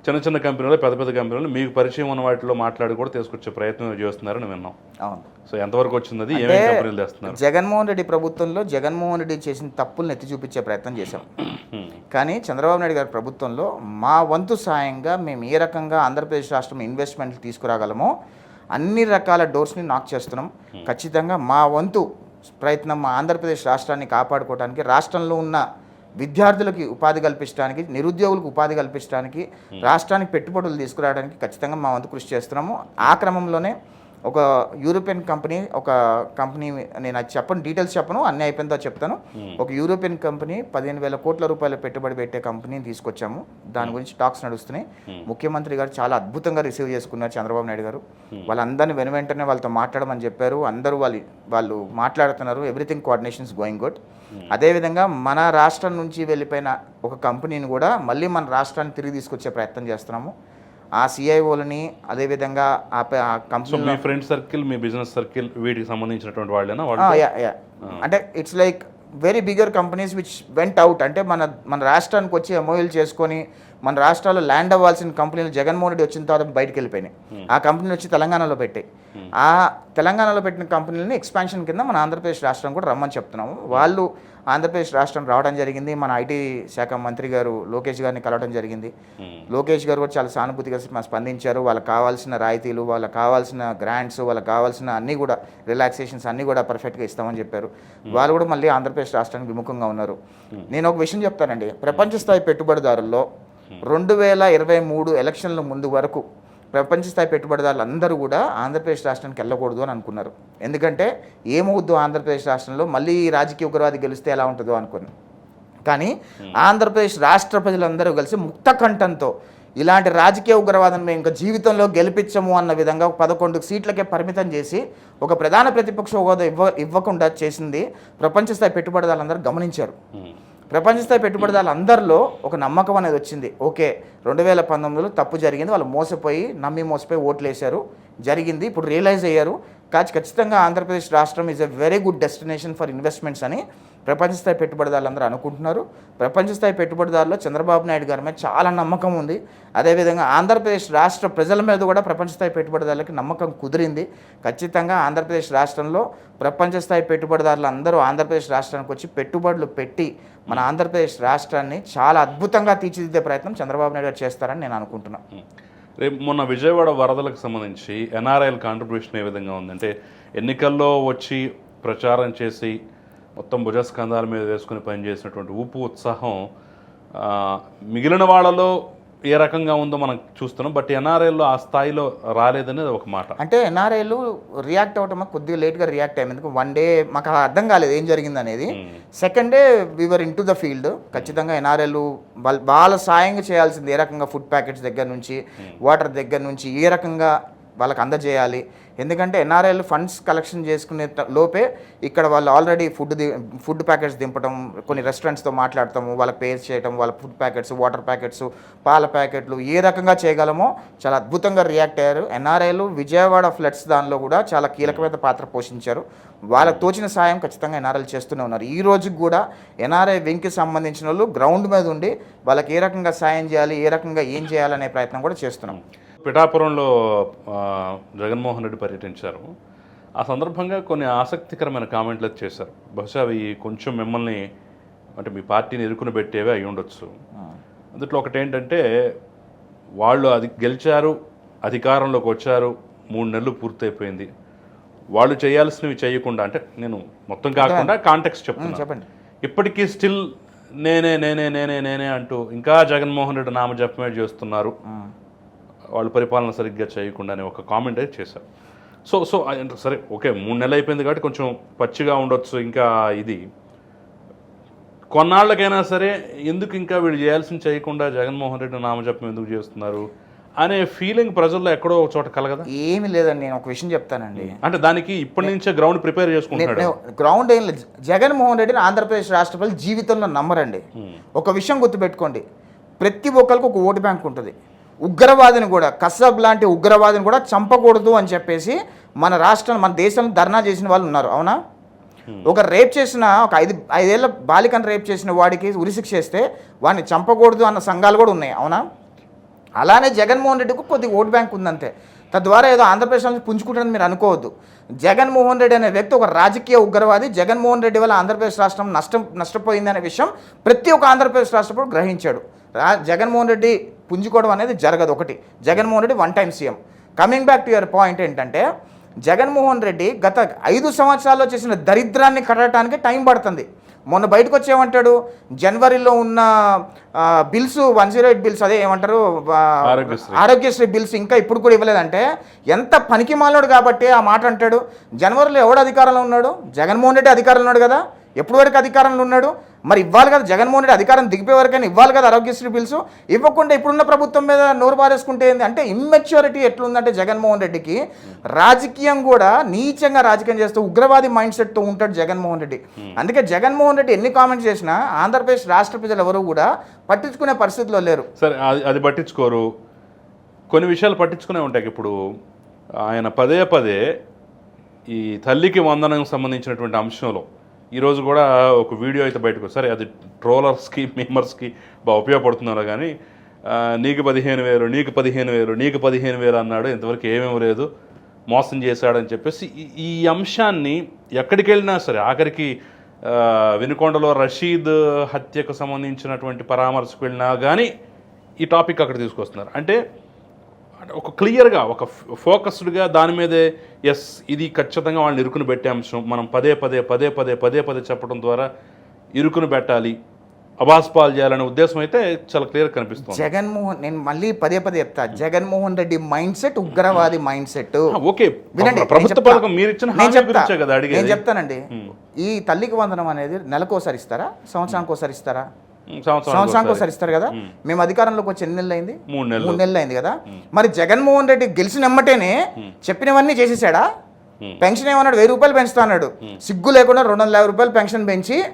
చిన్న చిన్న కంపెనీలు పెద్ద పెద్ద కంపెనీలు మీకు పరిచయం ఉన్న వాటిలో మాట్లాడి కూడా తీసుకొచ్చే ప్రయత్నం చేస్తున్నారని విన్నాం. అవును. సో ఎంతవరకు వచ్చింది ఏమేమి కంపెనీలు తెస్తున్నారు? జగన్మోహన్ రెడ్డి ప్రభుత్వంలో జగన్మోహన్ రెడ్డి చేసిన తప్పులను ఎత్తి చూపించే ప్రయత్నం చేశాం. కానీ చంద్రబాబు నాయుడు గారి ప్రభుత్వంలో మా వంతు సాయంగా మేము ఏ రకంగా ఆంధ్రప్రదేశ్ రాష్ట్రం ఇన్వెస్ట్మెంట్లు తీసుకురాగలమో అన్ని రకాల డోర్స్ని నాక్ చేస్తున్నాం. ఖచ్చితంగా మా వంతు ప్రయత్నం మా ఆంధ్రప్రదేశ్ రాష్ట్రాన్ని కాపాడుకోవడానికి రాష్ట్రంలో ఉన్న విద్యార్థులకి ఉపాధి కల్పించడానికి నిరుద్యోగులకు ఉపాధి కల్పించడానికి రాష్ట్రానికి పెట్టుబడులు తీసుకురావడానికి ఖచ్చితంగా మా వంతు కృషి చేస్తున్నాము. ఆ క్రమంలోనే ఒక యూరోపియన్ కంపెనీ ఒక కంపెనీ నేను అది చెప్పను డీటెయిల్స్ చెప్పను అన్నీ అయిపోయిందో చెప్తాను. ఒక యూరోపియన్ కంపెనీ పదిహేను వేల కోట్ల రూపాయల పెట్టుబడి పెట్టే కంపెనీని తీసుకొచ్చాము. దాని గురించి టాక్స్ నడుస్తున్నాయి. ముఖ్యమంత్రి గారు చాలా అద్భుతంగా రిసీవ్ చేసుకున్నారు చంద్రబాబు నాయుడు గారు. వాళ్ళందరినీ వెను వెంటనే వాళ్ళతో మాట్లాడమని చెప్పారు. అందరూ వాళ్ళు వాళ్ళు మాట్లాడుతున్నారు. ఎవ్రీథింగ్ కోఆర్డినేషన్స్ గోయింగ్ గుడ్ అదేవిధంగా మన రాష్ట్రం నుంచి వెళ్ళిపోయిన ఒక కంపెనీని కూడా మళ్ళీ మన రాష్ట్రాన్ని తిరిగి తీసుకొచ్చే ప్రయత్నం చేస్తున్నాము. ఆ సిఐఓలని అదేవిధంగా ఆ కంపెనీ మీ ఫ్రెండ్ సర్కిల్ మీ బిజినెస్ సర్కిల్ వీటికి సంబంధించినటువంటి వాళ్ళేనా. అంటే it's like very bigger companies which went out అంటే మన మన రాష్ట్రానికి వచ్చి ఎంఓయూలు చేసుకొని మన రాష్ట్రాల్లో ల్యాండ్ అవ్వాల్సిన కంపెనీలు జగన్మోహన్ రెడ్డి వచ్చిన తర్వాత బయటకు వెళ్ళిపోయినాయి. ఆ కంపెనీలు వచ్చి తెలంగాణలో పెట్టాయి. ఆ తెలంగాణలో పెట్టిన కంపెనీలని ఎక్స్పాన్షన్ కింద మన ఆంధ్రప్రదేశ్ రాష్ట్రం కూడా రమ్మని చెప్తున్నాము. వాళ్ళు ఆంధ్రప్రదేశ్ రాష్ట్రం రావడం జరిగింది. మన ఐటీ శాఖ మంత్రి గారు లోకేష్ గారిని కలవడం జరిగింది. లోకేష్ గారు కూడా చాలా సానుభూతిగా స్ప- స్పందించారు. వాళ్ళకి కావాల్సిన రాయితీలు వాళ్ళకి కావాల్సిన గ్రాంట్స్ వాళ్ళకి కావాల్సిన అన్నీ కూడా రిలాక్సేషన్స్ అన్నీ కూడా పర్ఫెక్ట్గా ఇస్తామని చెప్పారు. వాళ్ళు కూడా మళ్ళీ ఆంధ్రప్రదేశ్ రాష్ట్రానికి విముఖంగా ఉన్నారు. నేను ఒక విషయం చెప్తానండి. ప్రపంచ స్థాయి పెట్టుబడిదారుల్లో రెండు వేల ఇరవై మూడు ఎలక్షన్ల ముందు వరకు ప్రపంచ స్థాయి పెట్టుబడిదారులు అందరూ కూడా ఆంధ్రప్రదేశ్ రాష్ట్రానికి వెళ్ళకూడదు అని అనుకున్నారు. ఎందుకంటే ఏమవుద్దు ఆంధ్రప్రదేశ్ రాష్ట్రంలో? మళ్ళీ రాజకీయ ఉగ్రవాది గెలిస్తే ఎలా ఉంటుందో అనుకుని కానీ ఆంధ్రప్రదేశ్ రాష్ట్ర ప్రజలందరూ కలిసి ముక్త కంఠంతో ఇలాంటి రాజకీయ ఉగ్రవాదం మేము ఇంకా జీవితంలో గెలిపించము అన్న విధంగా పదకొండు సీట్లకే పరిమితం చేసి ఒక ప్రధాన ప్రతిపక్ష హోదా ఇవ్వ ఇవ్వకుండా చేసింది ప్రపంచ స్థాయి పెట్టుబడిదారులందరూ గమనించారు. ప్రపంచస్థాయి పెట్టుబడిదారులు అందరిలో ఒక నమ్మకం అనేది వచ్చింది. ఓకే రెండు వేల పంతొమ్మిదిలో తప్పు జరిగింది వాళ్ళు మోసపోయి నమ్మి మోసపోయి ఓట్లు వేశారు జరిగింది ఇప్పుడు రియలైజ్ అయ్యారు. కాచి ఖచ్చితంగా ఆంధ్రప్రదేశ్ రాష్ట్రం is a very good destination for investments అని ప్రపంచస్థాయి పెట్టుబడిదారులందరూ పెట్టుబడిదారులు అందరూ అనుకుంటున్నారు. ప్రపంచస్థాయి పెట్టుబడిదారులు చంద్రబాబు నాయుడు గారి మీద చాలా నమ్మకం ఉంది. అదేవిధంగా ఆంధ్రప్రదేశ్ రాష్ట్ర ప్రజల మీద కూడా ప్రపంచస్థాయి పెట్టుబడిదారులకి నమ్మకం కుదిరింది. ఖచ్చితంగా ఆంధ్రప్రదేశ్ రాష్ట్రంలో ప్రపంచస్థాయి పెట్టుబడిదారులు అందరూ ఆంధ్రప్రదేశ్ రాష్ట్రానికి వచ్చి పెట్టుబడులు పెట్టి మన ఆంధ్రప్రదేశ్ రాష్ట్రాన్ని చాలా అద్భుతంగా తీర్చిదిద్దే ప్రయత్నం చంద్రబాబు నాయుడు గారు చేస్తారని నేను అనుకుంటున్నాను రేపు మొన్న విజయవాడ వరదలకు సంబంధించి ఎన్ఆర్ఐల కాంట్రిబ్యూషన్ ఏ విధంగా ఉందంటే ఎన్నికల్లో వచ్చి ప్రచారం చేసి మొత్తం భుజస్కంధాల మీద వేసుకుని పనిచేసినటువంటి ఊపు ఉత్సాహం మిగిలిన వాళ్ళలో ఏ రకంగా ఉందో మనం చూస్తున్నాం బట్ ఎన్ఆర్ఐల్లో ఆ స్థాయిలో రాలేదనేది ఒక మాట. అంటే ఎన్ఆర్ఐలు రియాక్ట్ అవ్వటం మాకు కొద్దిగా లేట్గా రియాక్ట్ అయ్యింది ఎందుకు? వన్ డే మాకు అర్థం కాలేదు ఏం జరిగింది అనేది second day we were into the field ఖచ్చితంగా ఎన్ఆర్ఐలు వాళ్ళ వాళ్ళ సాయంగా చేయాల్సింది ఏ రకంగా ఫుడ్ ప్యాకెట్స్ దగ్గర నుంచి వాటర్ దగ్గర నుంచి ఏ రకంగా వాళ్ళకి అందజేయాలి ఎందుకంటే ఎన్ఆర్ఐలు ఫండ్స్ కలెక్షన్ చేసుకునే లోపే ఇక్కడ వాళ్ళు already food the food packets దింపడం కొన్ని రెస్టారెంట్స్తో మాట్లాడతాము వాళ్ళ పేస్ చేయడం వాళ్ళ ఫుడ్ ప్యాకెట్స్ వాటర్ ప్యాకెట్స్ పాల ప్యాకెట్లు ఏ రకంగా చేయగలమో చాలా అద్భుతంగా రియాక్ట్ అయ్యారు. ఎన్ఆర్ఐలు విజయవాడ ఫ్లడ్స్ దానిలో కూడా చాలా కీలకమైన పాత్ర పోషించారు. వాళ్ళకు తోచిన సాయం ఖచ్చితంగా ఎన్ఆర్ఐలు చేస్తూనే ఉన్నారు. ఈ రోజుకి కూడా ఎన్ఆర్ఐ వింగ్కి సంబంధించిన వాళ్ళు గ్రౌండ్ మీద ఉండి వాళ్ళకి ఏ రకంగా సాయం చేయాలి ఏ రకంగా ఏం చేయాలనే ప్రయత్నం కూడా చేస్తున్నాం. పిఠాపురంలో జగన్మోహన్ రెడ్డి పర్యటించారు. ఆ సందర్భంగా కొన్ని ఆసక్తికరమైన కామెంట్లు చేశారు. బహుశా అవి కొంచెం మిమ్మల్ని అంటే మీ పార్టీని ఇరుకుని పెట్టేవే అయి ఉండొచ్చు. అందుట్లో ఒకటి ఏంటంటే వాళ్ళు అది గెలిచారు అధికారంలోకి వచ్చారు మూడు నెలలు పూర్తయిపోయింది. వాళ్ళు చేయాల్సినవి చేయకుండా అంటే నేను మొత్తం కాకుండా కాంటెక్స్ చెప్తున్నాను చెప్పండి. ఇప్పటికీ స్టిల్ నేనే నేనే నేనే నేనే అంటూ ఇంకా జగన్మోహన్ రెడ్డి నామజపమే చేస్తున్నారు. వాళ్ళు పరిపాలన సరిగ్గా చేయకుండానే ఒక కామెంట్ అయితే చేశారు. సో సో సరే ఓకే మూడు నెలలు అయిపోయింది కాబట్టి కొంచెం పచ్చిగా ఉండొచ్చు ఇంకా ఇది. కొన్నాళ్ళకైనా సరే ఎందుకు ఇంకా వీళ్ళు చేయాల్సింది చేయకుండా జగన్మోహన్ రెడ్డి నామజపం ఎందుకు చేస్తున్నారు అనే ఫీలింగ్ ప్రజల్లో ఎక్కడో ఒక చోట కలగదా? ఏమీ లేదండి నేను ఒక విషయం చెప్తానండి. అంటే దానికి ఇప్పటి నుంచే గ్రౌండ్ ప్రిపేర్ చేసుకుంటున్నాడు. గ్రౌండ్ ఏం లేదు. జగన్మోహన్ రెడ్డిని ఆంధ్రప్రదేశ్ రాష్ట్ర ప్రజలు జీవితంలో నమ్మరండి. ఒక విషయం గుర్తుపెట్టుకోండి. ప్రతి ఒక్కరికి ఒక ఓటు బ్యాంక్ ఉంటుంది. ఉగ్రవాదిని కూడా కసబ్ లాంటి ఉగ్రవాదిని కూడా చంపకూడదు అని చెప్పేసి మన రాష్ట్రం మన దేశంలో ధర్నా చేసిన వాళ్ళు ఉన్నారు అవునా? ఒక రేప్ చేసిన ఒక ఐదు ఐదేళ్ళ బాలికను రేప్ చేసిన వాడికి ఉరిశిక్ష చేస్తే వాడిని చంపకూడదు అన్న సంఘాలు కూడా ఉన్నాయి అవునా? అలానే జగన్మోహన్ రెడ్డికి కొద్దిగా ఓట్ బ్యాంక్ ఉందంతే. తద్వారా ఏదో ఆంధ్రప్రదేశ్ నుంచి పుంజుకుంటుందని మీరు అనుకోవద్దు. జగన్మోహన్ రెడ్డి అనే వ్యక్తి ఒక రాజకీయ ఉగ్రవాది జగన్మోహన్ రెడ్డి వల్ల ఆంధ్రప్రదేశ్ రాష్ట్రం నష్టం నష్టపోయింది అనే విషయం ప్రతి ఒక్క ఆంధ్రప్రదేశ్ రాష్ట్రపతి గ్రహించాడు. రా జగన్మోహన్ రెడ్డి పుంజుకోవడం అనేది జరగదు ఒకటి. Jaganmohan Reddy one time CM coming back to your point ఏంటంటే జగన్మోహన్ రెడ్డి గత ఐదు సంవత్సరాల్లో చేసిన దరిద్రాన్ని కట్టడానికి టైం పడుతుంది. మొన్న బయటకు వచ్చేమంటాడు జనవరిలో ఉన్న bills one zero eight bills అదే ఏమంటారు. ఆరోగ్యశ్రీ. బిల్స్ ఇంకా ఇప్పుడు కూడా ఇవ్వలేదంటే ఎంత పనికి మాలోడు కాబట్టి ఆ మాట అంటాడు? జనవరిలో ఎవడు అధికారంలో ఉన్నాడు? జగన్మోహన్ రెడ్డి అధికారంలో ఉన్నాడు కదా? ఎప్పుడు వరకు అధికారంలో ఉన్నాడు? మరి ఇవ్వాలి కదా. జగన్మోహన్ రెడ్డి అధికారం దిగిపోయే వరకైనా ఇవ్వాలి కదా ఆరోగ్యశ్రీ బిల్స్. ఇవ్వకుండా ఇప్పుడున్న ప్రభుత్వం మీద నోరు పారేసుకుంటే ఏంది? అంటే ఇమ్మెచ్యూరిటీ ఎట్లుందంటే జగన్మోహన్ రెడ్డికి రాజకీయం కూడా నీచంగా రాజకీయం చేస్తూ ఉగ్రవాది మైండ్ సెట్తో ఉంటాడు జగన్మోహన్ రెడ్డి. అందుకే జగన్మోహన్ రెడ్డి ఎన్ని కామెంట్స్ చేసినా ఆంధ్రప్రదేశ్ రాష్ట్ర ప్రజలు ఎవరు కూడా పట్టించుకునే పరిస్థితిలో లేరు. సరే అది అది పట్టించుకోరు. కొన్ని విషయాలు పట్టించుకునే ఉంటాయి. ఇప్పుడు ఆయన పదే పదే ఈ తల్లికి వందనం సంబంధించినటువంటి అంశంలో ఈరోజు కూడా ఒక వీడియో అయితే బయటకు సరే అది ట్రోలర్స్కి మేమర్స్కి బాగా ఉపయోగపడుతున్నారు కానీ నీకు పదిహేను వేలు నీకు పదిహేను వేలు నీకు పదిహేను వేలు అన్నాడు ఇంతవరకు ఏమేమి లేదు మోసం చేశాడని చెప్పేసి ఈ- అంశాన్ని ఎక్కడికి వెళ్ళినా సరే ఆఖరికి వెనుకొండలో వినుకొండలో రషీద్ హత్యకు సంబంధించినటువంటి పరామర్శకు వెళ్ళినా కానీ ఈ టాపిక్ అక్కడ తీసుకొస్తున్నారు. అంటే అంటే ఒక క్లియర్గా ఒక ఫోకస్డ్గా దాని మీదే ఎస్ ఇది ఖచ్చితంగా వాళ్ళని ఇరుకుని పెట్టే అంశం. మనం పదే పదే పదే పదే పదే పదే చెప్పడం ద్వారా ఇరుకుని పెట్టాలి అబాస్పాలు చేయాలనే ఉద్దేశం అయితే చాలా క్లియర్ కనిపిస్తుంది. జగన్మోహన్ నేను మళ్ళీ పదే పదే చెప్తా. జగన్మోహన్ రెడ్డి మైండ్ సెట్ ఉగ్రవాది మైండ్ సెట్. ఓకే. వినండి ప్రభుత్వ. పథకం మీరు ఇచ్చిన నేను చెప్తా. అడిగేది. చెప్తానండి. ఈ తల్లికి వందనం అనేది నెలకోసారి ఇస్తారా? సంవత్సరానికి ఒకసారి ఇస్తారా? సంవత్సరానికి ఒకసారి. ఇస్తారు కదా? మేము అధికారంలోకి వచ్చి ఎన్ని నెలలు అయింది మూడు నెలలు. మూడు నెలలు అయింది కదా మరి జగన్మోహన్ రెడ్డి గెలిచిన ఎమ్మటేనే చెప్పినవన్నీ చేసేసాడా. పెన్షన్ ఏమన్నాడు? వెయ్యి రూపాయలు పెంచుతా అన్నాడు. సిగ్గు లేకుండా రెండు వందల యాభై రూపాయలు పెన్షన్ పెంచి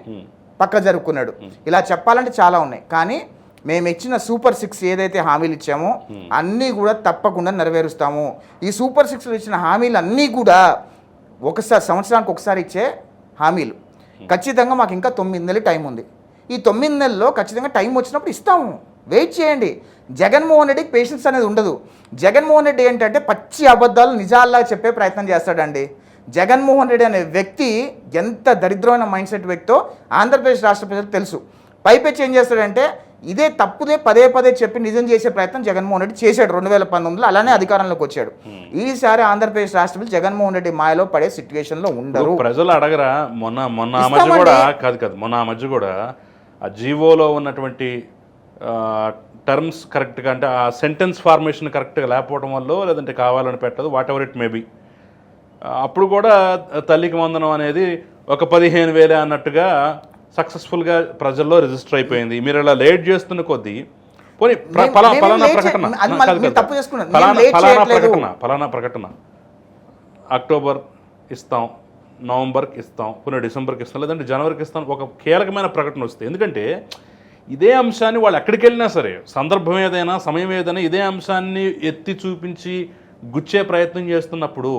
పక్క జరుపుకున్నాడు. ఇలా చెప్పాలంటే చాలా ఉన్నాయి. కానీ మేము ఇచ్చిన సూపర్ సిక్స్ ఏదైతే హామీలు ఇచ్చామో అన్నీ కూడా తప్పకుండా నెరవేరుస్తాము. ఈ సూపర్ సిక్స్లో ఇచ్చిన హామీలు అన్నీ కూడా ఒకసారి సంవత్సరానికి ఒకసారి ఇచ్చే హామీలు. ఖచ్చితంగా మాకు ఇంకా తొమ్మిది నెలలు టైం ఉంది. ఈ తొమ్మిది నెలల్లో ఖచ్చితంగా టైం వచ్చినప్పుడు ఇస్తాము. వెయిట్ చేయండి. జగన్మోహన్ రెడ్డికి పేషెన్స్ అనేది ఉండదు. జగన్మోహన్ రెడ్డి ఏంటంటే పచ్చి అబద్ధాలు నిజాల్లా చెప్పే ప్రయత్నం చేస్తాడండి. జగన్మోహన్ రెడ్డి అనే వ్యక్తి ఎంత దరిద్రమైన మైండ్ సెట్ వ్యక్తో ఆంధ్రప్రదేశ్ రాష్ట్ర ప్రజలకు తెలుసు. పైపెచ్చి ఏం చేస్తాడంటే ఇదే తప్పుదే పదే పదే చెప్పి నిజం చేసే ప్రయత్నం జగన్మోహన్ రెడ్డి చేశాడు రెండు వేల పంతొమ్మిదిలో అలానే అధికారంలోకి వచ్చాడు. ఈసారి ఆంధ్రప్రదేశ్ రాష్ట్రపతి జగన్మోహన్ రెడ్డి మాయలో పడే సిచ్యువేషన్లో ఉండరు. ప్రజలు అడగరా? మొన్న మొన్న మధ్య. కూడా కాదు కాదు మొన్న మధ్య కూడా ఆ జీవోలో ఉన్నటువంటి టర్మ్స్ కరెక్ట్గా అంటే ఆ సెంటెన్స్ ఫార్మేషన్ కరెక్ట్గా లేకపోవడం వల్ల లేదంటే కావాలని పెట్టదు వాట్ ఎవర్ ఇట్ మేబీ అప్పుడు కూడా తల్లికి వందనం అనేది ఒక పదిహేను వేలే అన్నట్టుగా సక్సెస్ఫుల్గా ప్రజల్లో రిజిస్టర్ అయిపోయింది. మీరు ఇలా లేట్ చేస్తున్న కొద్దీ పోనీ ఫలానా ప్రకటన. ఫలానా. ప్రకటన ఫలానా ప్రకటన. అక్టోబర్ ఇస్తాం. నవంబర్కి ఇస్తాం పునః డిసెంబర్కి ఇస్తాం లేదంటే జనవరికి ఇస్తాం ఒక కీలకమైన ప్రకటన వస్తుంది ఎందుకంటే ఇదే అంశాన్ని వాళ్ళు ఎక్కడికి వెళ్ళినా సరే సందర్భం ఏదైనా సమయం ఏదైనా ఇదే అంశాన్ని ఎత్తి చూపించి గుచ్చే ప్రయత్నం చేస్తున్నప్పుడు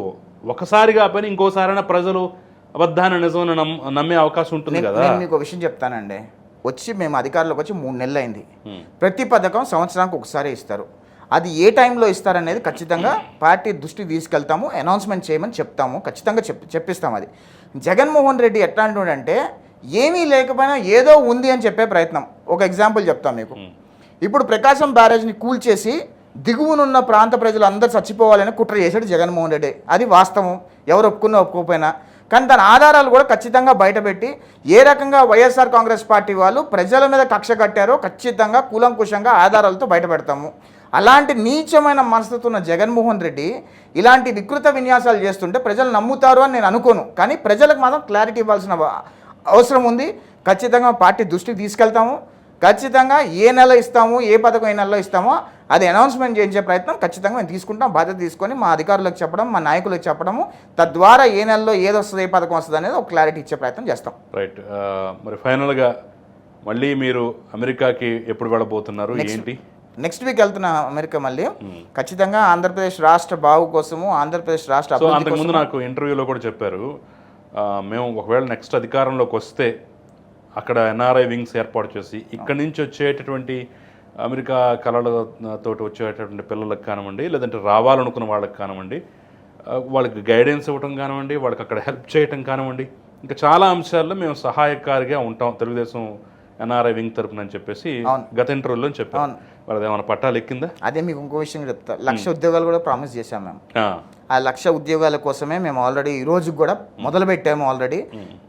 ఒకసారి కాకపోయినా ఇంకోసారైనా ప్రజలు అబద్ధాన్ని నిజమని నమ్ నమ్మే అవకాశం ఉంటుంది కదా. మీకు ఒక విషయం చెప్తానండి. వచ్చి మేము అధికారంలోకి వచ్చి మూడు నెలలు అయింది. ప్రతి పథకం సంవత్సరానికి ఒకసారి ఇస్తారు. అది ఏ టైంలో ఇస్తారనేది ఖచ్చితంగా పార్టీ దృష్టికి తీసుకెళ్తాము అనౌన్స్మెంట్ చేయమని చెప్తాము ఖచ్చితంగా చెప్ చెప్పిస్తాం అది. జగన్మోహన్ రెడ్డి ఎట్లాంటి ఏమీ లేకపోయినా ఏదో ఉంది అని చెప్పే ప్రయత్నం. ఒక ఎగ్జాంపుల్ చెప్తాం మీకు. ఇప్పుడు ప్రకాశం బ్యారేజ్ని కూల్చేసి దిగువనున్న ప్రాంత ప్రజలు అందరూ చచ్చిపోవాలని కుట్ర చేశాడు జగన్మోహన్ రెడ్డి. అది వాస్తవం. ఎవరు ఒప్పుకున్నా ఒప్పుకోకపోయినా. కానీ దాని ఆధారాలు కూడా ఖచ్చితంగా బయటపెట్టి ఏ రకంగా వైఎస్ఆర్ కాంగ్రెస్ పార్టీ వాళ్ళు ప్రజల మీద కక్ష కట్టారో ఖచ్చితంగా కూలంకుషంగా ఆధారాలతో బయటపెడతాము. అలాంటి నీచమైన మనస్తత్వం ఉన్న జగన్మోహన్ రెడ్డి ఇలాంటి వికృత విన్యాసాలు చేస్తుంటే ప్రజలు నమ్ముతారు అని నేను అనుకోను. కానీ ప్రజలకు మాత్రం క్లారిటీ ఇవ్వాల్సిన అవ- అవసరం ఉంది. ఖచ్చితంగా పార్టీ దృష్టికి తీసుకెళ్తాము. ఖచ్చితంగా ఏ నెల ఇస్తాము ఏ పథకం ఏ నెలలో ఇస్తామో అది అనౌన్స్మెంట్ చేయించే ప్రయత్నం ఖచ్చితంగా మేము తీసుకుంటాం. బాధ్యత తీసుకొని మా అధికారులకు చెప్పడం మా నాయకులకు చెప్పడము. తద్వారా ఏ నెలలో ఏది వస్తుంది ఏ పథకం వస్తుంది అనేది ఒక క్లారిటీ ఇచ్చే ప్రయత్నం చేస్తాం. రైట్. మరి ఫైనల్గా మళ్ళీ మీరు అమెరికాకి ఎప్పుడు వెళ్ళబోతున్నారు? ఏంటి? నెక్స్ట్ వీక్ వెళ్తున్నా అమెరికా మళ్ళీ. ఖచ్చితంగా ఆంధ్రప్రదేశ్ రాష్ట్ర బాగు కోసము ఆంధ్రప్రదేశ్ రాష్ట్ర అభివృద్ధి అంతకుముందు నాకు ఇంటర్వ్యూలో కూడా చెప్పారు మేము ఒకవేళ నెక్స్ట్ అధికారంలోకి వస్తే అక్కడ ఎన్ఆర్ఐ వింగ్స్ ఏర్పాటు చేసి ఇక్కడి నుంచి వచ్చేటటువంటి అమెరికా కళలతోటి వచ్చేటటువంటి పిల్లలకు కానివ్వండి లేదంటే రావాలనుకున్న వాళ్ళకి కానివ్వండి వాళ్ళకి గైడెన్స్ ఇవ్వటం కానివ్వండి వాళ్ళకి అక్కడ హెల్ప్ చేయటం కానివ్వండి ఇంకా చాలా అంశాల్లో మేము సహాయకారిగా ఉంటాం తెలుగుదేశం ఎన్ఆర్ఐ వింగ్ తరపున అని చెప్పేసి గత ఇంటర్వ్యూలో చెప్పాను వాళ్ళది ఏమైనా పట్టాలు ఎక్కిందా? అదే మీకు ఇంకో విషయం చెప్తా. లక్ష ఉద్యోగాలు కూడా ప్రామిస్ చేశాం మేము. ఆ, లక్ష ఉద్యోగాల కోసమే మేము ఆల్రెడీ ఈ రోజు కూడా మొదలు పెట్టాము ఆల్రెడీ.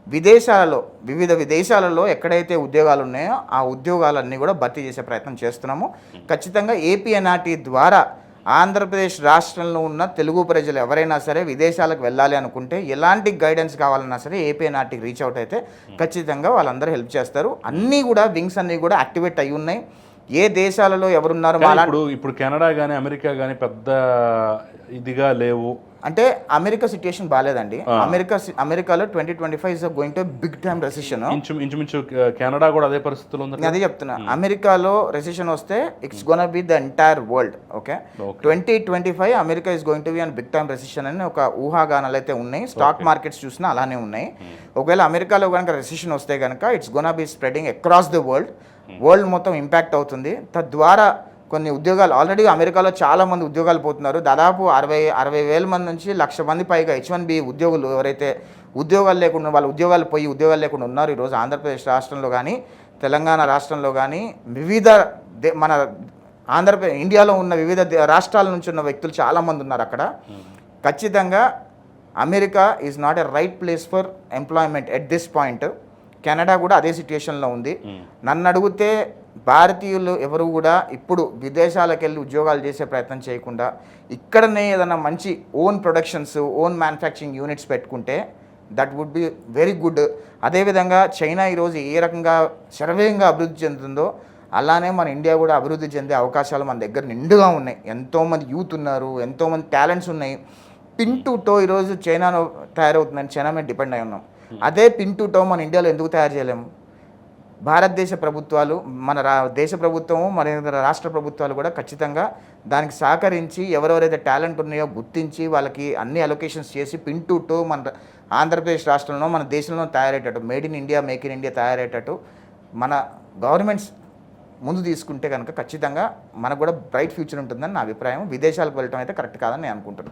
విదేశాలలో వివిధ విదేశాలలో ఎక్కడైతే ఉద్యోగాలు ఉన్నాయో ఆ ఉద్యోగాలన్నీ కూడా భర్తీ చేసే ప్రయత్నం చేస్తున్నాము. ఖచ్చితంగా ఏపీఎన్ఆర్టీ ద్వారా ఆంధ్రప్రదేశ్ రాష్ట్రంలో ఉన్న తెలుగు ప్రజలు ఎవరైనా సరే విదేశాలకు వెళ్ళాలి అనుకుంటే ఎలాంటి గైడెన్స్ కావాలన్నా సరే ఏపీఎన్ఆర్టీకి రీచ్ అవుట్ అయితే ఖచ్చితంగా వాళ్ళందరూ హెల్ప్ చేస్తారు. అన్నీ కూడా వింగ్స్ అన్నీ కూడా యాక్టివేట్ అయి ఉన్నాయి. ఏ దేశాలలో ఎవరున్నారో ఇప్పుడు ఇప్పుడు కెనడా కానీ అమెరికా కానీ పెద్ద ఇదిగా లేవు. అంటే అమెరికా సిచ్యుయేషన్ బాగాలేదండి అమెరికా అమెరికాలో twenty twenty five is going to big time recession inch ఇంచుమించు కెనడా కూడా అదే పరిస్థితుల్లో ఉంది అదే చెప్తున్నా. అమెరికాలో రెసిషన్ వస్తే it's gonna be the entire world okay. Twenty twenty five America is going to be an big time recession అని ఒక ఊహాగానాలు అయితే ఉన్నాయి. స్టాక్ మార్కెట్స్ చూసినా అలానే ఉన్నాయి. ఒకవేళ అమెరికాలో కనుక రెసిషన్ వస్తే కనుక it's gonna be spreading across the world world మొత్తం ఇంపాక్ట్ అవుతుంది. తద్వారా కొన్ని ఉద్యోగాలు ఆల్రెడీ అమెరికాలో చాలా మంది ఉద్యోగాలు పోతున్నారు. దాదాపు అరవై అరవై వేల మంది నుంచి లక్ష మంది పైగా హెచ్ వన్ బి ఉద్యోగులు ఎవరైతే ఉద్యోగాలు లేకుండా వాళ్ళ ఉద్యోగాలు పోయి ఉద్యోగాలు లేకుండా ఉన్నారు ఈరోజు ఆంధ్రప్రదేశ్ రాష్ట్రంలో కానీ తెలంగాణ రాష్ట్రంలో కానీ వివిధ దే- మన ఆంధ్రప్రదేశ్ ఇండియాలో ఉన్న వివిధ రాష్ట్రాల నుంచి ఉన్న వ్యక్తులు చాలామంది ఉన్నారు అక్కడ. ఖచ్చితంగా America is not a right place for employment at this point Canada కూడా అదే సిచ్యుయేషన్లో ఉంది. నన్ను అడిగితే భారతీయులు ఎవరు కూడా ఇప్పుడు విదేశాలకు వెళ్ళి ఉద్యోగాలు చేసే ప్రయత్నం చేయకుండా ఇక్కడనే ఏదైనా మంచి own productions own manufacturing units పెట్టుకుంటే that would be very good. అదేవిధంగా చైనా ఈరోజు ఏ రకంగా శరవేగంగా అభివృద్ధి చెందుతుందో అలానే మన ఇండియా కూడా అభివృద్ధి చెందే అవకాశాలు మన దగ్గర నిండుగా ఉన్నాయి. ఎంతోమంది యూత్ ఉన్నారు ఎంతోమంది టాలెంట్స్ ఉన్నాయి. పిన్ టు టో ఈరోజు చైనాలో తయారవుతుందని చైనా మీద డిపెండ్ అయి ఉన్నాం. అదే పిన్ టు టో మన ఇండియాలో ఎందుకు తయారు చేయలేము? భారతదేశ ప్రభుత్వాలు మన రా దేశ ప్రభుత్వము మన రాష్ట్ర ప్రభుత్వాలు కూడా ఖచ్చితంగా దానికి సహకరించి ఎవరెవరైతే టాలెంట్ ఉన్నాయో గుర్తించి వాళ్ళకి అన్ని అలొకేషన్స్ చేసి పిన్ టు టో మన ఆంధ్రప్రదేశ్ రాష్ట్రంలో మన దేశంలో తయారయ్యేటట్టు made in India make in India తయారయ్యేటట్టు మన గవర్నమెంట్స్ ముందు తీసుకుంటే కనుక ఖచ్చితంగా మనకు కూడా బ్రైట్ ఫ్యూచర్ ఉంటుందని నా అభిప్రాయం. విదేశాలకు వెళ్ళటం అయితే కరెక్ట్ కాదని నేను అనుకుంటున్నాను.